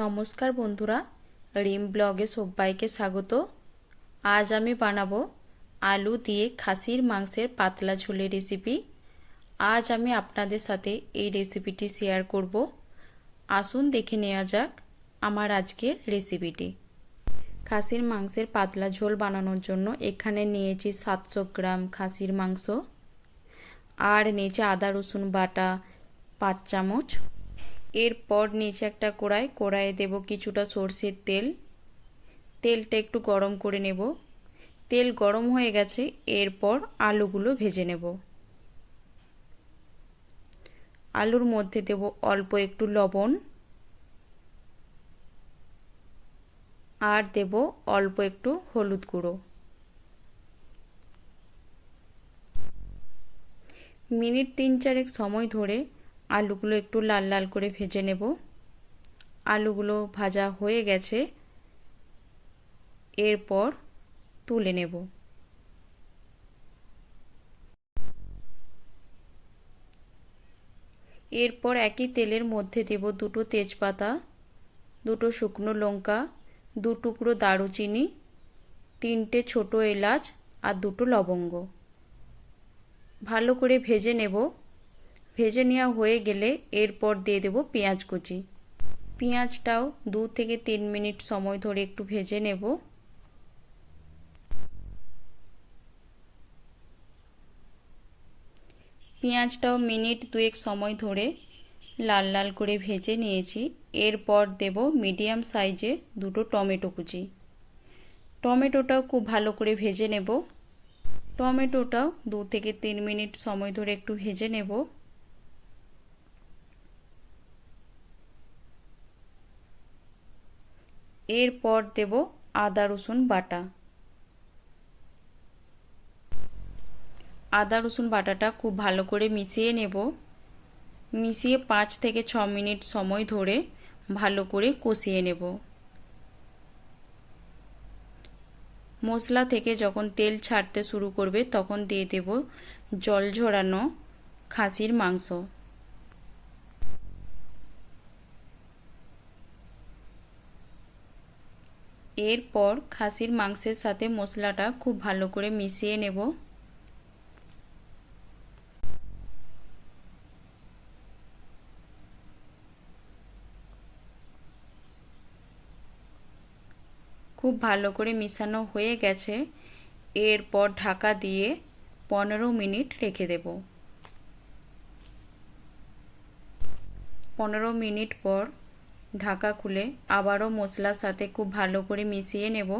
নমস্কার বন্ধুরা, রিম ব্লগে সবাইকে স্বাগত। আজ আমি বানাবো আলু দিয়ে খাসির মাংসের পাতলা ঝোলের রেসিপি আজ আমি আপনাদের সাথে এই রেসিপিটি শেয়ার করব। আসুন দেখে নেওয়া যাক আমার আজকের রেসিপিটি খাসির মাংসের পাতলা ঝোল বানানোর জন্য এখানে নিয়েছি সাতশো গ্রাম খাসির মাংস। আর নিয়েছি আদা রসুন বাটা, পাঁচ চামচ এরপর নিচে একটা কড়াই, কড়াইয়ে দেব কিছুটা সর্ষের তেল। তেলটা একটু গরম করে নেব। তেল গরম হয়ে গেছে, এরপর আলুগুলো ভেজে নেব। আলুর মধ্যে দেব অল্প একটু লবণ। আর দেব অল্প একটু হলুদ গুঁড়ো। মিনিট তিন চারেক সময় ধরে আলুগুলো একটু লাল লাল করে ভেজে নেব। আলুগুলো ভাজা হয়ে গেছে। এরপর তুলে নেব। এরপর একই তেলের মধ্যে দেব দুটো তেজপাতা, দুটো শুকনো লঙ্কা, দু টুকরো দারুচিনি, তিনটে ছোট এলাচ আর দুটো লবঙ্গ। ভালো করে ভেজে নেব। ভেজে নেওয়া হয়ে গেলে এরপর দিয়ে দেব পেঁয়াজ কুচি। পেঁয়াজটাও দু থেকে তিন মিনিট সময় ধরে একটু ভেজে নেব। পেঁয়াজটাও মিনিট দুয়েক সময় ধরে লাল লাল করে ভেজে নিয়েছি। এরপর দেব মিডিয়াম সাইজের দুটো টমেটো কুচি। টমেটোটাও খুব ভালো করে ভেজে নেব। টমেটোটাও দু থেকে তিন মিনিট সময় ধরে একটু ভেজে নেব। এরপর দেব আদা, রসুন বাটা। আদা, রসুন বাটাটা খুব ভালো করে মিশিয়ে নেব। মিশিয়ে পাঁচ থেকে ছ মিনিট সময় ধরে ভালো করে কষিয়ে নেব। মশলা থেকে যখন তেল ছাড়তে শুরু করবে, তখন দিয়ে দেব জল ঝরানো খাসির মাংস। এরপর খাসির মাংসের সাথে মশলাটা খুব ভালো করে মিশিয়ে নেব। খুব ভালো করে মিশানো হয়ে গেছে। এরপর ঢাকা দিয়ে পনেরো মিনিট রেখে দেব। পনেরো মিনিট পর ঢাকা খুলে আবারও মশলার সাথে খুব ভালো করে মিশিয়ে নেব।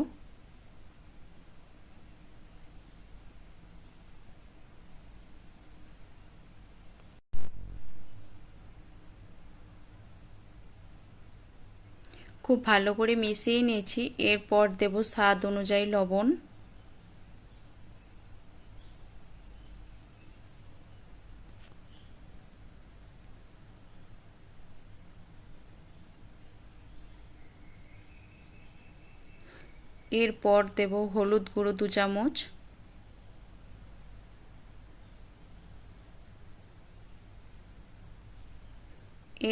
খুব ভালো করে মিশিয়ে নিয়েছি। এরপর দেব স্বাদ অনুযায়ী লবণ। এরপর দেব হলুদ গুঁড়ো দু চামচ।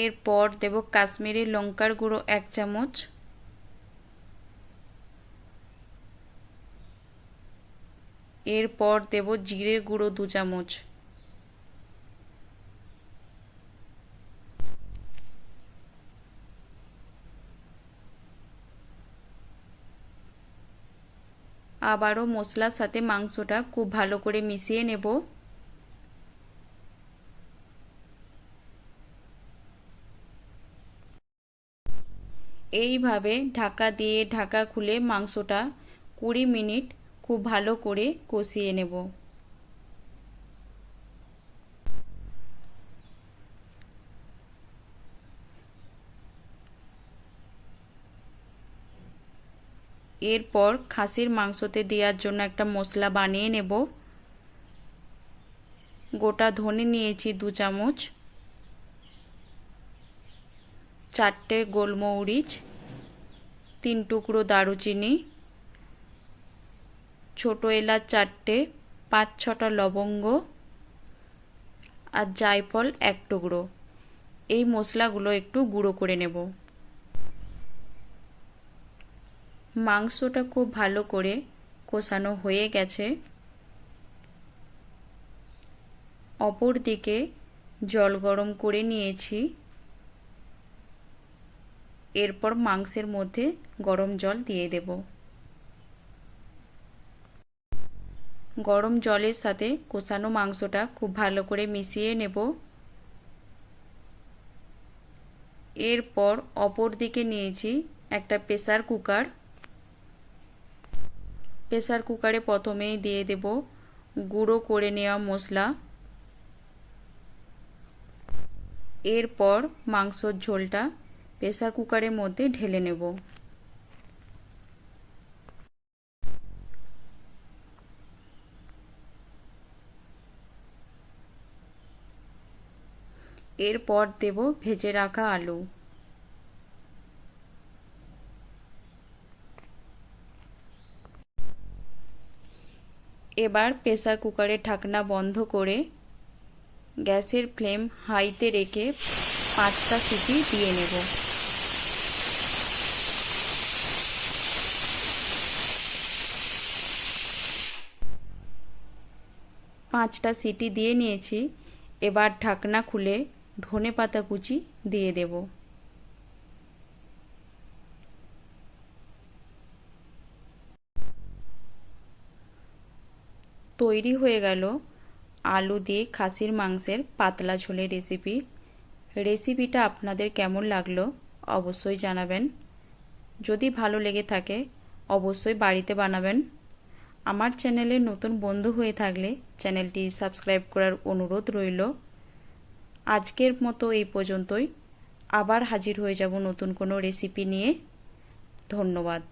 এরপর দেব কাশ্মীরি লঙ্কার গুঁড়ো এক চামচ। এরপর দেব জিরে গুঁড়ো দু চামচ। আবারও মশলার সাথে মাংসটা খুব ভালো করে মিশিয়ে নেব। এইভাবে ঢাকা দিয়ে ঢাকা খুলে মাংসটা কুড়ি মিনিট খুব ভালো করে কষিয়ে নেব। এরপর খাসির মাংসতে দেওয়ার জন্য একটা মশলা বানিয়ে নেব। গোটা ধনে নিয়েছি দু চামচ। চারটে গোলমরিচ, তিন টুকরো দারুচিনি, ছোটো এলাচ চারটে, পাঁচ ছটা লবঙ্গ আর জায়ফল এক টুকরো। এই মশলাগুলো একটু গুঁড়ো করে নেব। মাংসটা খুব ভালো করে কষানো হয়ে গেছে। অপর দিকে জল গরম করে নিয়েছি। এরপর মাংসের মধ্যে গরম জল দিয়ে দেব। গরম জলের সাথে কষানো মাংসটা খুব ভালো করে মিশিয়ে নেব। এরপর অপর দিকে নিয়েছি একটা প্রেসার কুকার। প্রেসার কুকারে প্রথমেই দিয়ে দেব গুঁড়ো করে নেওয়া মশলা। এরপর মাংসর ঝোলটা প্রেসার কুকারের মধ্যে ঢেলে নেব। এরপর দেব ভেজে রাখা আলু। এবার প্রেসার কুকারের ঢাকনা বন্ধ করে গ্যাসের ফ্লেম হাইতে রেখে পাঁচটা সিটি দিয়ে নেব। পাঁচটা সিটি দিয়ে নিয়েছি। এবার ঢাকনা খুলে ধনে পাতা কুচি দিয়ে দেব। তৈরি হয়ে গেল আলু দিয়ে খাসির মাংসের পাতলা ঝোলের রেসিপি রেসিপিটা আপনাদের কেমন লাগল অবশ্যই জানাবেন। যদি ভালো লেগে থাকে, অবশ্যই বাড়িতে বানাবেন। আমার চ্যানেলে নতুন বন্ধু হয়ে থাকলে চ্যানেলটি সাবস্ক্রাইব করার অনুরোধ রইল। আজকের মতো এই পর্যন্তই। আবার হাজির হয়ে যাব নতুন কোনো রেসিপি নিয়ে। ধন্যবাদ।